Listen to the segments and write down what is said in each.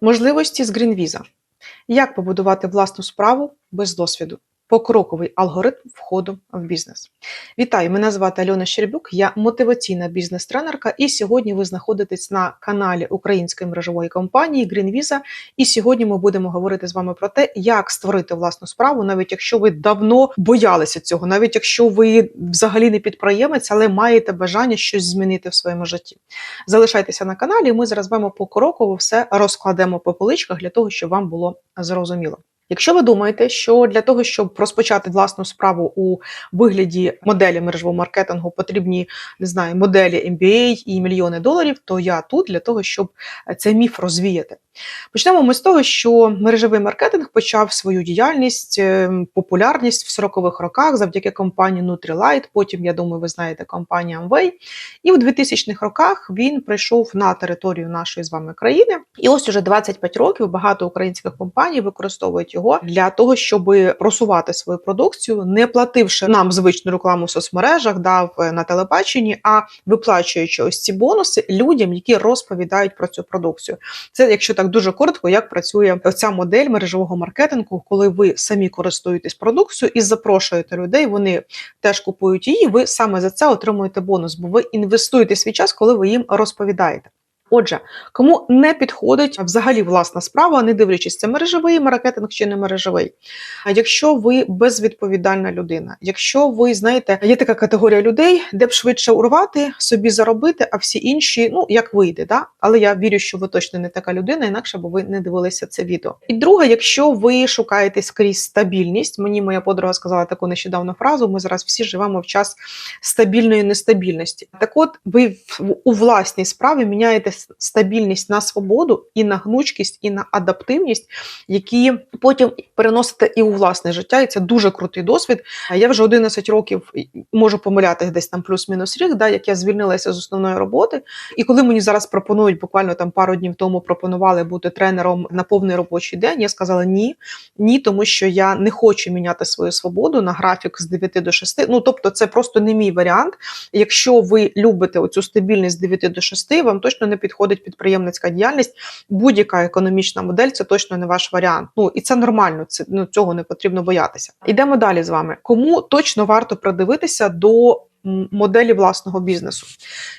Можливості з Грінвіза. Як побудувати власну справу без досвіду? Покроковий алгоритм входу в бізнес. Вітаю! Мене звати Альона Щербюк, я мотиваційна бізнес-тренерка, і сьогодні ви знаходитесь на каналі української мережової компанії GreenVisa. І сьогодні ми будемо говорити з вами про те, як створити власну справу, навіть якщо ви давно боялися цього, навіть якщо ви взагалі не підприємець, але маєте бажання щось змінити в своєму житті. Залишайтеся на каналі, ми зараз вами покроково все розкладемо по поличках для того, щоб вам було зрозуміло. Якщо ви думаєте, що для того, щоб розпочати власну справу у вигляді моделі мережевого маркетингу потрібні не знаю, моделі MBA і мільйони доларів, то я тут для того, щоб цей міф розвіяти. Почнемо ми з того, що мережевий маркетинг почав свою діяльність, е, популярність в 40-х роках завдяки компанії Nutrilite, Потім, я думаю, ви знаєте компанію Amway. І в 2000-х роках він прийшов на територію нашої з вами країни. І ось уже 25 років багато українських компаній використовують його для того, щоб просувати свою продукцію, не плативши нам звичну рекламу в соцмережах, дав на телебаченні, а виплачуючи ось ці бонуси людям, які розповідають про цю продукцію. Це якщо так дуже коротко, як працює ця модель мережевого маркетингу, коли ви самі користуєтесь продукцією і запрошуєте людей, вони теж купують її. Ви саме за це отримуєте бонус, бо ви інвестуєте свій час, коли ви їм розповідаєте. Отже, кому не підходить взагалі власна справа, не дивлячись, це мережевий маркетинг чи не мережевий. А якщо ви безвідповідальна людина, якщо ви знаєте, є така категорія людей, де б швидше урвати, собі заробити, а всі інші, ну як вийде, да? але я вірю, що ви точно не така людина, інакше бо ви не дивилися це відео. І друге, якщо ви шукаєте скрізь стабільність, мені моя подруга сказала таку нещодавну фразу: ми зараз всі живемо в час стабільної нестабільності. Так, от ви у власній справі міняєте стабільність на свободу і на гнучкість, і на адаптивність, які потім переносите і у власне життя. І це дуже крутий досвід. Я вже 11 років можу помилятися десь там плюс-мінус рік, да, як я звільнилася з основної роботи. І коли мені зараз пропонують, буквально там пару днів тому пропонували бути тренером на повний робочий день, я сказала ні, ні, тому що я не хочу міняти свою свободу на графік з 9 до 6. Ну тобто, це просто не мій варіант. Якщо ви любите оцю стабільність з 9 до 6, вам точно не підходить підприємницька діяльність. Будь-яка економічна модель це точно не ваш варіант. Ну і це нормально. Це ну цього не потрібно боятися. Йдемо далі з вами. Кому точно варто придивитися до моделі власного бізнесу.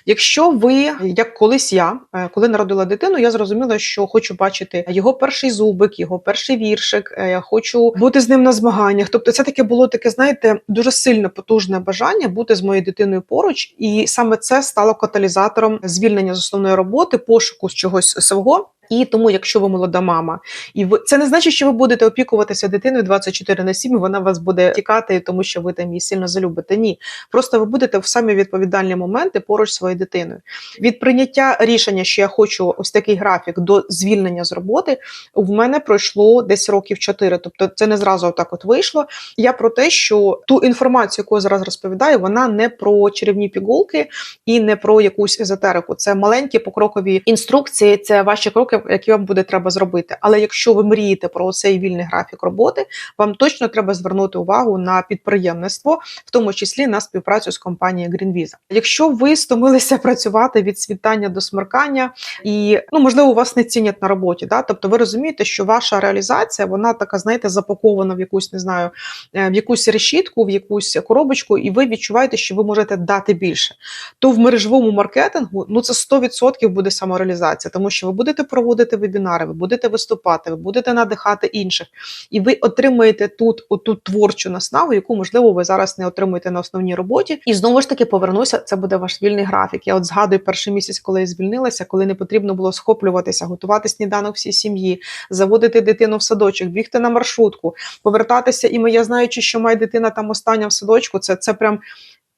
Якщо ви, як колись я, е, коли народила дитину, я зрозуміла, що хочу бачити його перший зубик, його перший віршик, е, я хочу бути з ним на змаганнях. Тобто, це таке було таке, знаєте, дуже сильне потужне бажання бути з моєю дитиною поруч, і саме це стало каталізатором звільнення з основної роботи, пошуку з чогось свого. І тому, якщо ви молода мама, і ви це не значить, що ви будете опікуватися дитиною 24 на 7, і вона вас буде тікати, тому що ви там її сильно залюбите. Ні, просто ви будете в самі відповідальні моменти поруч своєю дитиною. Від прийняття рішення, що я хочу ось такий графік до звільнення з роботи, в мене пройшло десь років 4. Тобто, це не зразу так от вийшло. Я про те, що ту інформацію, яку я зараз розповідаю, вона не про чарівні пігулки і не про якусь езотерику. Це маленькі покрокові інструкції, це ваші кроки які вам буде треба зробити. Але якщо ви мрієте про цей вільний графік роботи, вам точно треба звернути увагу на підприємництво, в тому числі на співпрацю з компанією GreenVisa. Якщо ви стомилися працювати від світання до смеркання, і ну можливо вас не цінять на роботі, да, тобто ви розумієте, що ваша реалізація вона така, знаєте, запакована в якусь, не знаю, е, в якусь решітку, в якусь коробочку, і ви відчуваєте, що ви можете дати більше. То в мережевому маркетингу ну це 100% буде самореалізація, тому що ви будете проводити проводити вебінари, ви будете виступати, ви будете надихати інших, і ви отримаєте тут оту творчу наснагу, яку можливо ви зараз не отримуєте на основній роботі. І знову ж таки повернуся. Це буде ваш вільний графік. Я от згадую перший місяць, коли я звільнилася, коли не потрібно було схоплюватися, готувати сніданок всій сім'ї, заводити дитину в садочок, бігти на маршрутку, повертатися. І моя знаючи, що моя дитина там остання в садочку, це це прям.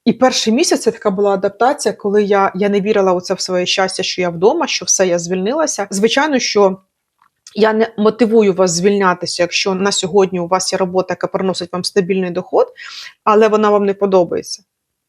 І перший місяць це така була адаптація, коли я я не вірила у це в своє щастя, що я вдома, що все я звільнилася. Звичайно, що. Я не мотивую вас звільнятися, якщо на сьогодні у вас є робота, яка приносить вам стабільний доход, але вона вам не подобається.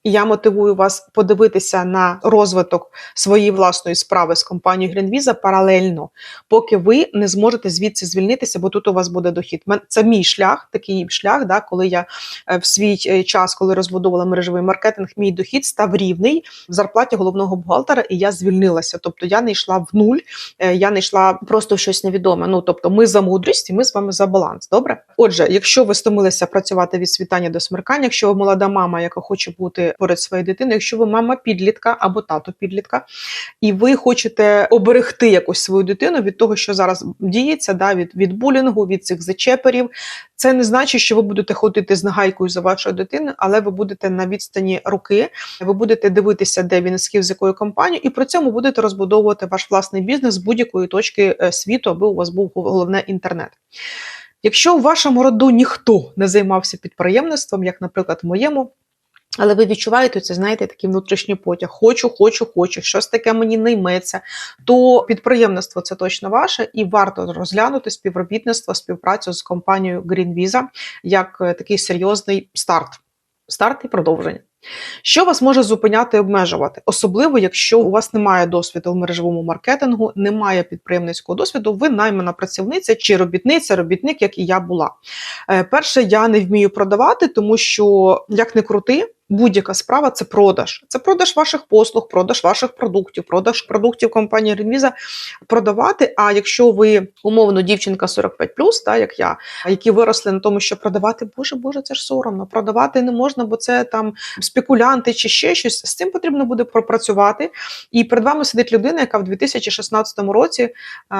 І я мотивую вас подивитися на розвиток своєї власної справи з компанією Greenvisa паралельно, поки ви не зможете звідси звільнитися, бо тут у вас буде дохід. Це мій шлях, такий шлях, да, коли я е, в свій е, час, коли розбудовувала мережевий маркетинг, мій дохід став рівний в зарплаті головного бухгалтера, і я звільнилася. Тобто я не йшла в нуль, е, я не йшла просто в щось невідоме. Ну тобто, ми за мудрість, і ми з вами за баланс. Добре. Отже, якщо ви стомилися працювати від світання до смеркання, якщо ви молода мама, яка хоче бути поряд своєю дитиною, якщо ви мама підлітка або тато підлітка, і ви хочете оберегти якусь свою дитину від того, що зараз діється, да, від, від булінгу, від цих зачеперів. Це не значить, що ви будете ходити з нагайкою за вашою дитиною, але ви будете на відстані руки, ви будете дивитися, де він ким, з якою компанією, і при цьому будете розбудовувати ваш власний бізнес з будь-якої точки е, світу, аби у вас був головне інтернет. Якщо у вашому роду ніхто не займався підприємництвом, як, наприклад, в моєму, але ви відчуваєте це, знаєте, такий внутрішній потяг. Хочу, хочу, хочу, щось таке мені не йметься. То підприємництво це точно ваше, і варто розглянути співробітництво, співпрацю з компанією GreenVisa як е, такий серйозний старт. Старт і продовження. Що вас може зупиняти і обмежувати, особливо якщо у вас немає досвіду в мережевому маркетингу, немає підприємницького досвіду, ви наймана працівниця чи робітниця, робітник, як і я була. Е, Перше, я не вмію продавати, тому що як не крути. Будь-яка справа це продаж. Це продаж ваших послуг, продаж ваших продуктів, продаж продуктів компанії Ренвіза продавати. А якщо ви умовно дівчинка 45+, та, як я, які виросли на тому, що продавати, боже, боже, це ж соромно. Продавати не можна, бо це там спекулянти чи ще щось. З цим потрібно буде пропрацювати. І перед вами сидить людина, яка в 2016 році,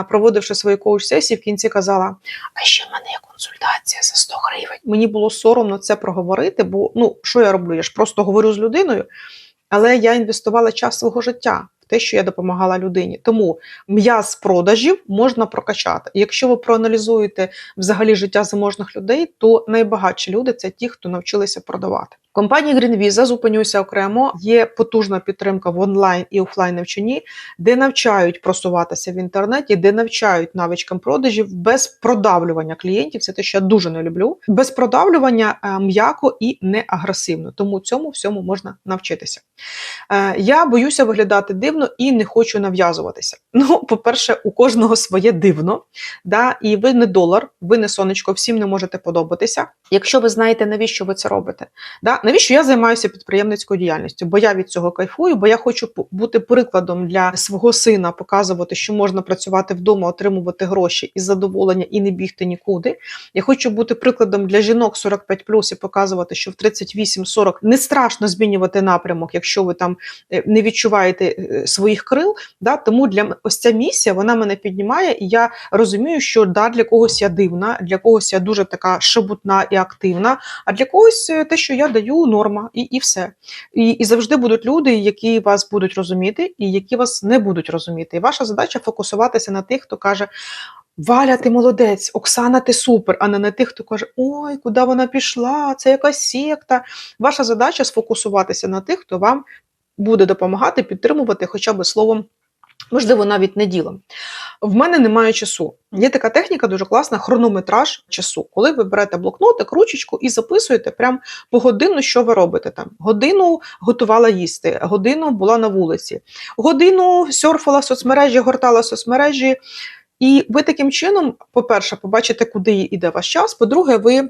проводивши свої коуч-сесії, в кінці казала: А ще в мене є консультація за 100 гривень. Мені було соромно це проговорити, бо ну що я роблю? Я ж просто говорю з людиною, але я інвестувала час свого життя. в Те, що я допомагала людині, тому м'яз продажів можна прокачати. Якщо ви проаналізуєте взагалі життя заможних людей, то найбагатші люди це ті, хто навчилися продавати. Компанії GreenVisa, зупинюся окремо, є потужна підтримка в онлайн і офлайн навчанні, де навчають просуватися в інтернеті, де навчають навичкам продажів без продавлювання клієнтів. Це те, що я дуже не люблю. Без продавлювання е, м'яко і не агресивно. Тому цьому всьому можна навчитися. Е, Я боюся виглядати дивно і не хочу нав'язуватися. Ну, по-перше, у кожного своє дивно, да? і ви не долар, ви не сонечко, всім не можете подобатися. Якщо ви знаєте, навіщо ви це робите. Да? Навіщо я займаюся підприємницькою діяльністю? Бо я від цього кайфую, бо я хочу бути прикладом для свого сина, показувати, що можна працювати вдома, отримувати гроші із задоволення і не бігти нікуди. Я хочу бути прикладом для жінок 45+, і показувати, що в 38-40 не страшно змінювати напрямок, якщо ви там е, не відчуваєте е, своїх крил. Да? Тому для ось ця місія вона мене піднімає, і я розумію, що да, для когось я дивна, для когось я дуже така шебутна і активна, а для когось е, те, що я даю, норма, і, і все. І, і завжди будуть люди, які вас будуть розуміти, і які вас не будуть розуміти. І ваша задача фокусуватися на тих, хто каже. Валя, ти молодець, Оксана, ти супер, а не на тих, хто каже, ой, куди вона пішла, це якась секта. Ваша задача сфокусуватися на тих, хто вам буде допомагати, підтримувати хоча б словом, можливо, навіть не ділом. В мене немає часу. Є така техніка дуже класна хронометраж часу, коли ви берете блокнотик, ручечку і записуєте прям по годину, що ви робите там. Годину готувала їсти, годину була на вулиці, годину серфала соцмережі, гортала соцмережі. І ви таким чином, по-перше, побачите, куди йде ваш час. По-друге, ви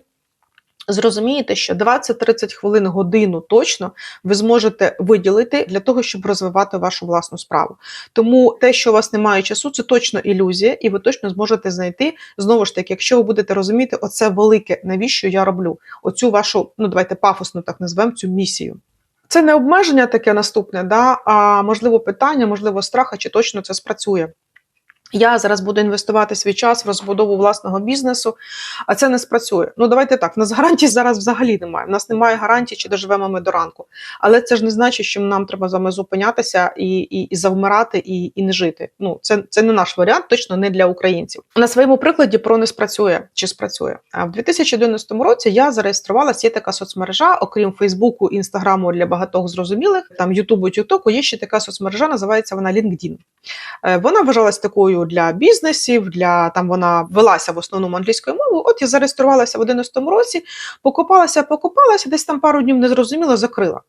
зрозумієте, що 20-30 хвилин годину точно ви зможете виділити для того, щоб розвивати вашу власну справу. Тому те, що у вас немає часу, це точно ілюзія, і ви точно зможете знайти знову ж таки, якщо ви будете розуміти, оце велике, навіщо я роблю оцю вашу, ну давайте пафосно так назвемо цю місію. Це не обмеження таке наступне, да, а можливо питання, можливо, страха, чи точно це спрацює. Я зараз буду інвестувати свій час в розбудову власного бізнесу, а це не спрацює. Ну давайте так. У нас гарантій зараз взагалі немає. У нас немає гарантії, чи доживемо ми до ранку. Але це ж не значить, що нам треба з вами зупинятися і і, і завмирати, і і не жити. Ну це це не наш варіант, точно не для українців. На своєму прикладі про не спрацює чи спрацює. А в 2011 році я зареєструвалася. Є така соцмережа, окрім Фейсбуку, Інстаграму для багатьох зрозумілих. Там Ютубу, Тіктоку. Є ще така соцмережа, називається вона LinkedIn. Е, Вона вважалась такою для бізнесів, для там вона велася в основному англійською мовою. От я зареєструвалася в 2011 році, покопалася, покопалася, десь там пару днів незрозуміло закрила.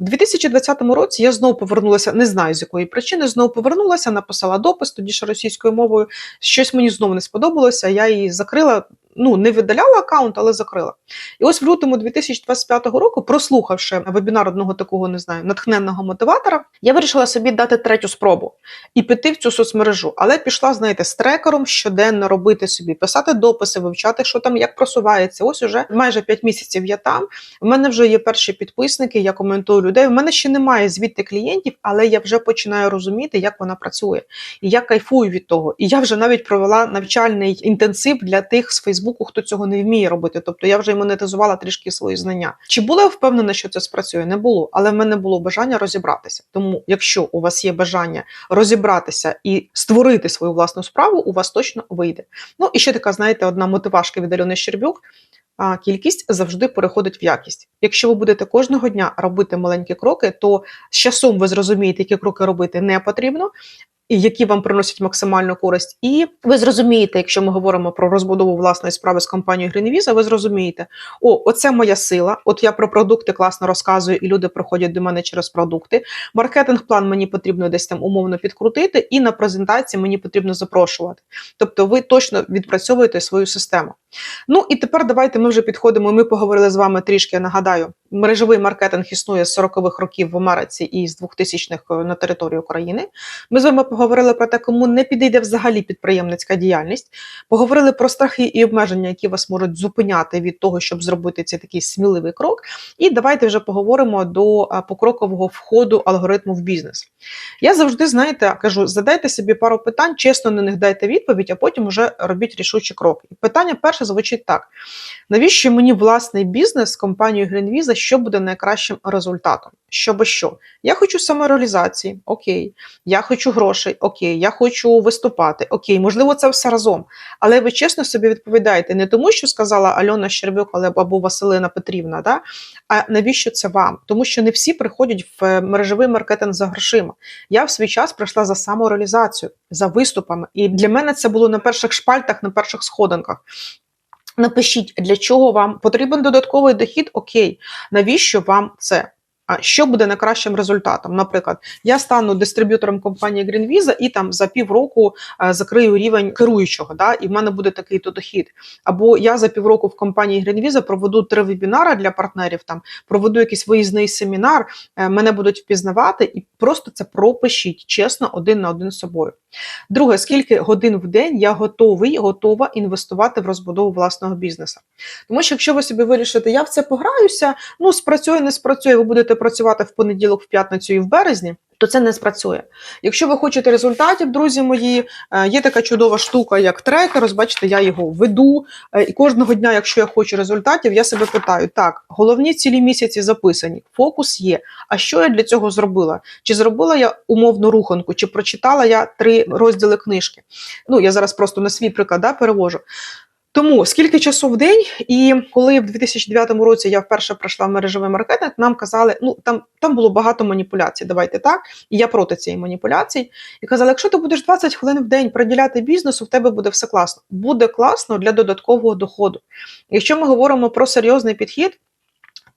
У 2020 році я знову повернулася, не знаю з якої причини, знову повернулася, написала допис, тоді ще російською мовою. Щось мені знову не сподобалося. Я її закрила. Ну, не видаляла аккаунт, але закрила. І ось в лютому 2025 року, прослухавши вебінар одного такого, не знаю, натхненного мотиватора, я вирішила собі дати третю спробу і піти в цю соцмережу. Але пішла, знаєте, з трекером щоденно робити собі, писати дописи, вивчати, що там як просувається. Ось уже майже 5 місяців я там. У мене вже є перші підписники, я коментую людей. У мене ще немає звідти клієнтів, але я вже починаю розуміти, як вона працює. І я кайфую від того. І я вже навіть провела навчальний інтенсив для тих з Фейсбуку, хто цього не вміє робити. Тобто я вже й монетизувала трішки свої знання. Чи була я впевнена, що це спрацює? Не було, але в мене було бажання розібратися. Тому, якщо у вас є бажання розібратися і створити свою власну справу, у вас точно вийде. Ну і ще така, знаєте, одна мотивашка від Альони Щербюк. А кількість завжди переходить в якість. Якщо ви будете кожного дня робити маленькі кроки, то з часом ви зрозумієте, які кроки робити не потрібно, які вам приносять максимальну користь. І ви зрозумієте, якщо ми говоримо про розбудову власної справи з компанією Greenvisa, ви зрозумієте, о, оце моя сила. От я про продукти класно розказую, і люди приходять до мене через продукти. Маркетинг-план мені потрібно десь там умовно підкрутити, і на презентації мені потрібно запрошувати. Тобто, ви точно відпрацьовуєте свою систему. Ну і тепер давайте ми вже підходимо. Ми поговорили з вами трішки. Я нагадаю, мережевий маркетинг існує з 40-х років в Америці і з 2000-х на території України. Ми з вами поговорили про те, кому не підійде взагалі підприємницька діяльність. Поговорили про страхи і обмеження, які вас можуть зупиняти від того, щоб зробити цей такий сміливий крок. І давайте вже поговоримо до покрокового входу алгоритму в бізнес. Я завжди, знаєте, кажу, задайте собі пару питань, чесно на них дайте відповідь, а потім вже робіть рішучі кроки. Питання перше звучить так: навіщо мені власний бізнес з компанією Greenvisa, що буде найкращим результатом? Щоб що? Я хочу самореалізації, окей, я хочу грошей, окей, я хочу виступати, окей, можливо, це все разом. Але ви чесно собі відповідаєте не тому, що сказала Альона Щербюк або Василина Петрівна, да? а навіщо це вам? Тому що не всі приходять в мережевий маркетинг за грошима. Я в свій час прийшла за самореалізацію, за виступами. І для мене це було на перших шпальтах, на перших сходинках. Напишіть, для чого вам потрібен додатковий дохід, окей, навіщо вам це? Що буде найкращим результатом? Наприклад, я стану дистриб'ютором компанії Greenvisa і там за півроку закрию рівень керуючого, да, і в мене буде такий то дохід. Або я за півроку в компанії Greenvisa проведу три вебінари для партнерів, там проведу якийсь виїзний семінар, е, мене будуть впізнавати, і просто це пропишіть чесно один на один з собою. Друге, скільки годин в день я готовий, готова інвестувати в розбудову власного бізнесу. Тому що якщо ви собі вирішите, я в це пограюся, ну спрацює, не спрацює, ви будете працювати в понеділок, в п'ятницю і в березні. То це не спрацює. Якщо ви хочете результатів, друзі мої, є така чудова штука, як трекер. Ось бачите, я його веду. І кожного дня, якщо я хочу результатів, я себе питаю: так, головні цілі місяці записані, фокус є. А що я для цього зробила? Чи зробила я умовну руханку, чи прочитала я три розділи книжки? Ну я зараз просто на свій приклад да, перевожу. Тому скільки часу в день, і коли в 2009 році я вперше пройшла мережевий маркетинг, нам казали, ну там там було багато маніпуляцій. Давайте так. І я проти цієї маніпуляції. І казали, якщо ти будеш 20 хвилин в день приділяти бізнесу, в тебе буде все класно. Буде класно для додаткового доходу. Якщо ми говоримо про серйозний підхід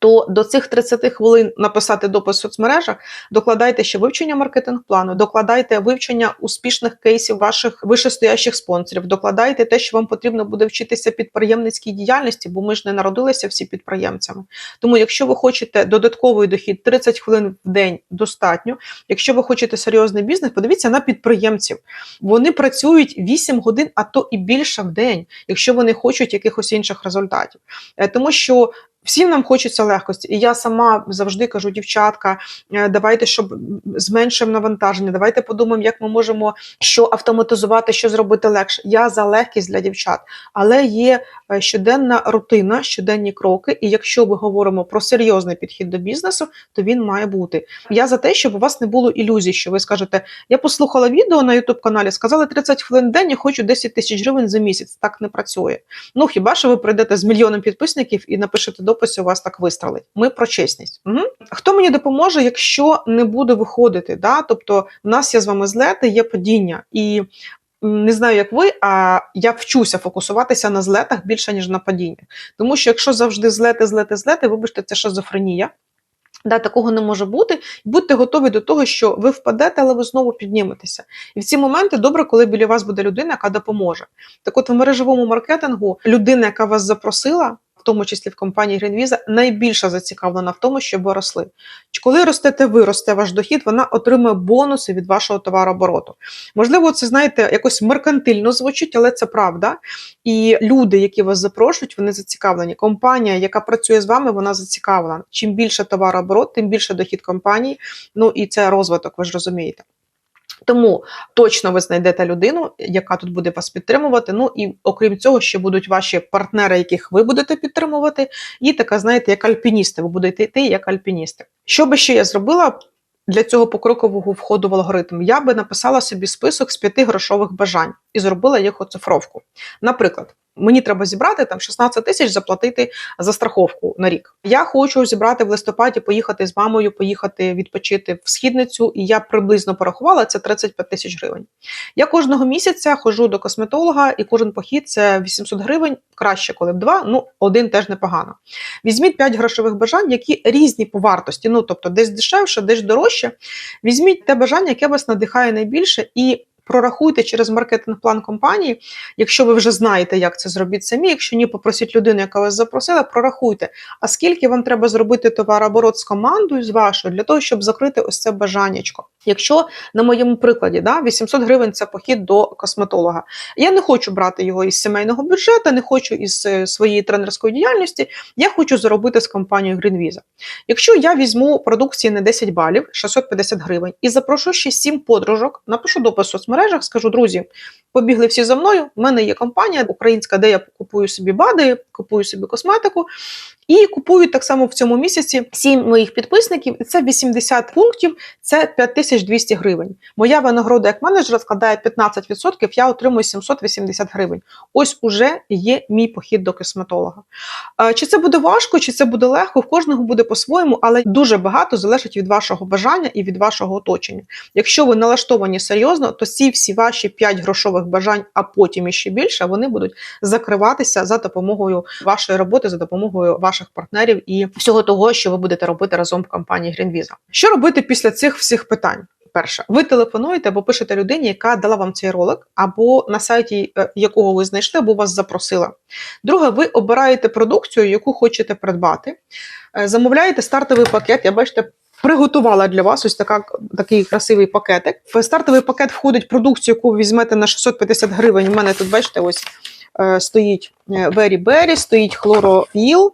то до цих 30 хвилин написати допис в соцмережах, докладайте ще вивчення маркетинг-плану, докладайте вивчення успішних кейсів ваших вищестоящих спонсорів, докладайте те, що вам потрібно буде вчитися підприємницькій діяльності, бо ми ж не народилися всі підприємцями. Тому, якщо ви хочете додатковий дохід 30 хвилин в день достатньо. Якщо ви хочете серйозний бізнес, подивіться на підприємців. Вони працюють 8 годин, а то і більше в день, якщо вони хочуть якихось інших результатів. Е, тому що Всім нам хочеться легкості, і я сама завжди кажу, дівчатка, е, давайте, щоб зменшимо навантаження, давайте подумаємо, як ми можемо що автоматизувати, що зробити легше. Я за легкість для дівчат, але є е, щоденна рутина, щоденні кроки. І якщо ми говоримо про серйозний підхід до бізнесу, то він має бути. Я за те, щоб у вас не було ілюзій, що ви скажете, я послухала відео на youtube каналі, сказали 30 хвилин в день, я хочу 10 тисяч гривень за місяць. Так не працює. Ну хіба що ви прийдете з мільйоном підписників і напишете до дописі у вас так вистрелить. Ми про чесність. Угу. Хто мені допоможе, якщо не буде виходити? Да? Тобто, в нас є з вами злети, є падіння. І не знаю, як ви, а я вчуся фокусуватися на злетах більше, ніж на падіннях. Тому що якщо завжди злети, злети, злети, вибачте, це шизофренія. Да, такого не може бути. Будьте готові до того, що ви впадете, але ви знову підніметеся. І в ці моменти добре, коли біля вас буде людина, яка допоможе. Так, от в мережевому маркетингу людина, яка вас запросила, в тому числі в компанії Greenvisa, найбільше зацікавлена в тому, щоб ви росли. Коли ростете ви, росте ваш дохід, вона отримує бонуси від вашого товарообороту. Можливо, це знаєте, якось меркантильно звучить, але це правда. І люди, які вас запрошують, вони зацікавлені. Компанія, яка працює з вами, вона зацікавлена. Чим більше товарооборот, тим більше дохід компанії. Ну і це розвиток, ви ж розумієте. Тому точно ви знайдете людину, яка тут буде вас підтримувати. Ну і окрім цього, ще будуть ваші партнери, яких ви будете підтримувати, і така, знаєте, як альпіністи. Ви будете йти як альпіністи. Що би ще я зробила? Для цього покрокового входу в алгоритм я би написала собі список з п'яти грошових бажань і зробила їх оцифровку. Наприклад, мені треба зібрати там 16 тисяч заплатити за страховку на рік. Я хочу зібрати в листопаді, поїхати з мамою, поїхати відпочити в східницю, і я приблизно порахувала це 35 тисяч гривень. Я кожного місяця ходжу до косметолога, і кожен похід це 800 гривень. Краще, коли б два, ну один теж непогано. Візьміть 5 грошових бажань, які різні по вартості. Ну тобто, десь дешевше, десь дорожче. Візьміть те бажання, яке вас надихає найбільше, і прорахуйте через маркетинг-план компанії. Якщо ви вже знаєте, як це зробіть самі. Якщо ні, попросіть людину, яка вас запросила, прорахуйте. А скільки вам треба зробити товарооборот з командою з вашою для того, щоб закрити ось це бажаннячко. Якщо на моєму прикладі да, 800 гривень це похід до косметолога, я не хочу брати його із сімейного бюджету, не хочу із е, своєї тренерської діяльності, я хочу заробити з компанією Greenvisa. Якщо я візьму продукції на 10 балів, 650 гривень, і запрошу ще 7 подружок, напишу допис в соцмережах, скажу, друзі, побігли всі за мною. У мене є компанія українська, де я купую собі бади, купую собі косметику. І купують так само в цьому місяці 7 моїх підписників, це 80 пунктів, це 5200 гривень. Моя винагорода як менеджера складає 15%, я отримую 780 гривень. Ось уже є мій похід до косметолога. Чи це буде важко, чи це буде легко, в кожного буде по-своєму, але дуже багато залежить від вашого бажання і від вашого оточення. Якщо ви налаштовані серйозно, то ці всі ваші 5 грошових бажань, а потім іще більше, вони будуть закриватися за допомогою вашої роботи, за допомогою вашої ваших партнерів і всього того, що ви будете робити разом в компанії Greenvisa. Що робити після цих всіх питань? Перше, ви телефонуєте або пишете людині, яка дала вам цей ролик, або на сайті е, якого ви знайшли, або вас запросила. Друге, ви обираєте продукцію, яку хочете придбати, е, замовляєте стартовий пакет. Я бачите. Приготувала для вас ось така, такий красивий пакетик. В стартовий пакет входить продукцію, яку ви візьмете на 650 гривень. У мене тут, бачите, ось е, стоїть Very Berry, стоїть хлорофіл,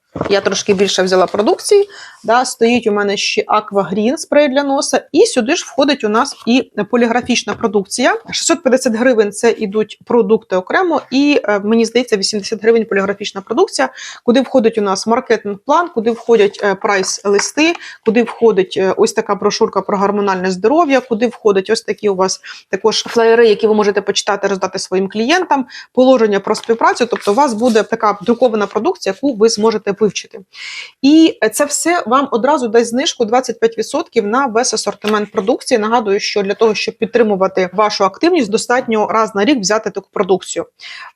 я трошки більше взяла продукції. Да, Стоїть у мене ще Aqua спрей для носа, і сюди ж входить у нас і поліграфічна продукція. 650 гривень це ідуть продукти окремо, і е, мені здається, 80 гривень поліграфічна продукція, куди входить у нас маркетинг-план, куди входять е, прайс-листи, куди входить е, ось така брошурка про гормональне здоров'я, куди входять ось такі у вас також флеєри, які ви можете почитати, роздати своїм клієнтам, положення про співпрацю. Тобто, у вас буде така друкована продукція, яку ви зможете вивчити. І це все вам одразу дасть знижку 25% на весь асортимент продукції. Нагадую, що для того, щоб підтримувати вашу активність, достатньо раз на рік взяти таку продукцію.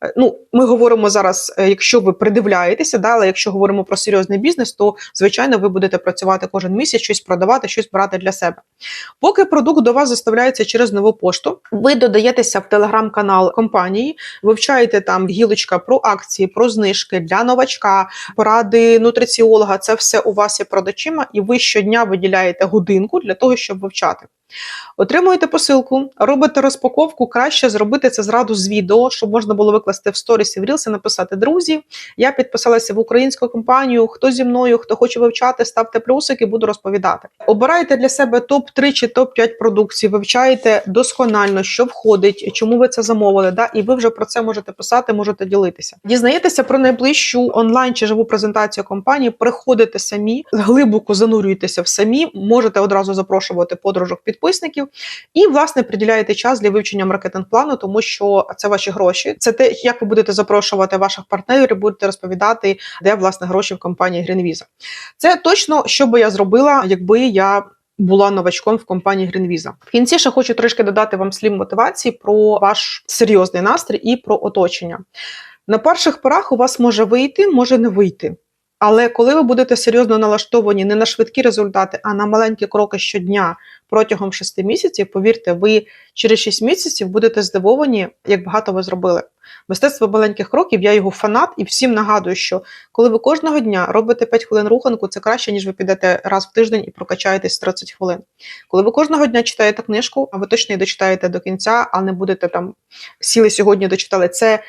Е, ну, ми говоримо зараз, е, якщо ви придивляєтеся, да, але якщо говоримо про серйозний бізнес, то звичайно ви будете працювати кожен місяць, щось продавати, щось брати для себе. Поки продукт до вас заставляється через нову пошту, ви додаєтеся в телеграм-канал компанії, вивчаєте там гілочка про акції, про знижки для новачка, поради нутриціолога. Це все у вас є продачима, і ви щодня виділяєте годинку для того, щоб вивчати. Отримуєте посилку, робите розпаковку, краще зробити це зразу з відео, щоб можна було викласти в сторісі в Рілси, написати Друзі, я підписалася в українську компанію. Хто зі мною, хто хоче вивчати, ставте плюсики, буду розповідати. Обирайте для себе топ-3 чи топ-5 продукцій, вивчаєте досконально, що входить, чому ви це замовили. Да? І ви вже про це можете писати, можете ділитися. Дізнаєтеся про найближчу онлайн чи живу презентацію компанії, приходите самі, глибоко занурюєтеся в самі, можете одразу запрошувати подружок підписників і власне приділяєте час для вивчення маркетинг-плану, тому що це ваші гроші. Це те, як ви будете запрошувати ваших партнерів, будете розповідати, де власне гроші в компанії Greenvisa. Це точно що би я зробила, якби я. Була новачком в компанії Greenvisa. В кінці ще хочу трошки додати вам слів мотивації про ваш серйозний настрій і про оточення. На перших порах у вас може вийти, може не вийти. Але коли ви будете серйозно налаштовані не на швидкі результати, а на маленькі кроки щодня протягом 6 місяців, повірте, ви через 6 місяців будете здивовані, як багато ви зробили. Мистецтво маленьких кроків, я його фанат, і всім нагадую, що коли ви кожного дня робите 5 хвилин руханку, це краще, ніж ви підете раз в тиждень і прокачаєтесь 30 хвилин. Коли ви кожного дня читаєте книжку, а ви точно її дочитаєте до кінця, а не будете там сіли сьогодні, дочитали це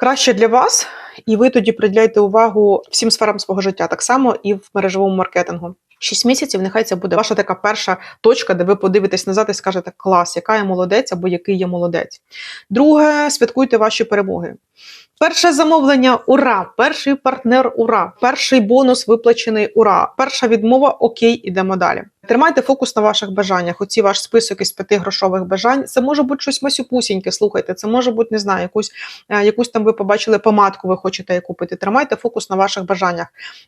краще для вас, і ви тоді приділяєте увагу всім сферам свого життя, так само і в мережевому маркетингу. Шість місяців, нехай це буде ваша така перша точка, де ви подивитесь назад і скажете клас, яка я молодець або який я молодець. Друге, святкуйте ваші перемоги. Перше замовлення ура! Перший партнер ура! Перший бонус виплачений ура! Перша відмова окей, ідемо далі. Тримайте фокус на ваших бажаннях. Оці ваш список із п'яти грошових бажань. Це може бути щось масюпусіньке, слухайте. Це може бути, не знаю, якусь, е, якусь там ви побачили помадку, ви хочете її купити. Тримайте фокус на ваших бажаннях.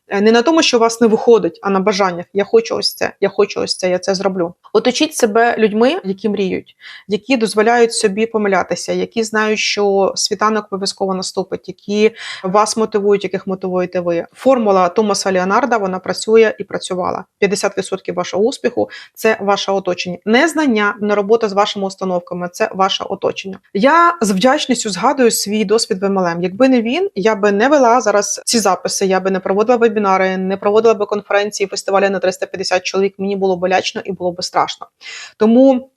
Е, Не на тому, що у вас не виходить, а на бажаннях. Я хочу ось це, я хочу ось це, я це зроблю. Оточіть себе людьми, які мріють, які дозволяють собі помилятися, які знають, що світанок обов'язково наступить, які вас мотивують, яких мотивуєте ви. Формула Томаса Леонарда вона працює і працювала. 50% вашого успіху це ваше оточення. Не знання, не робота з вашими установками, це ваше оточення. Я з вдячністю згадую свій досвід в MLM. Якби не він, я би не вела зараз ці записи, я би не проводила вебінари, не проводила би конференції, фестивалі на 350 чоловік. Мені було б лячно і було б страшно. Тому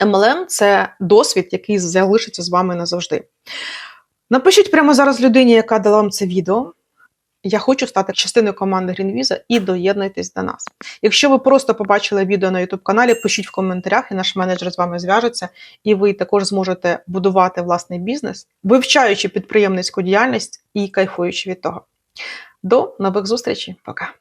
MLM – це досвід, який залишиться з вами назавжди. Напишіть прямо зараз людині, яка дала вам це відео. Я хочу стати частиною команди GreenVisa і доєднуйтесь до нас. Якщо ви просто побачили відео на YouTube каналі, пишіть в коментарях, і наш менеджер з вами зв'яжеться, і ви також зможете будувати власний бізнес, вивчаючи підприємницьку діяльність і кайфуючи від того. До нових зустрічей. Пока.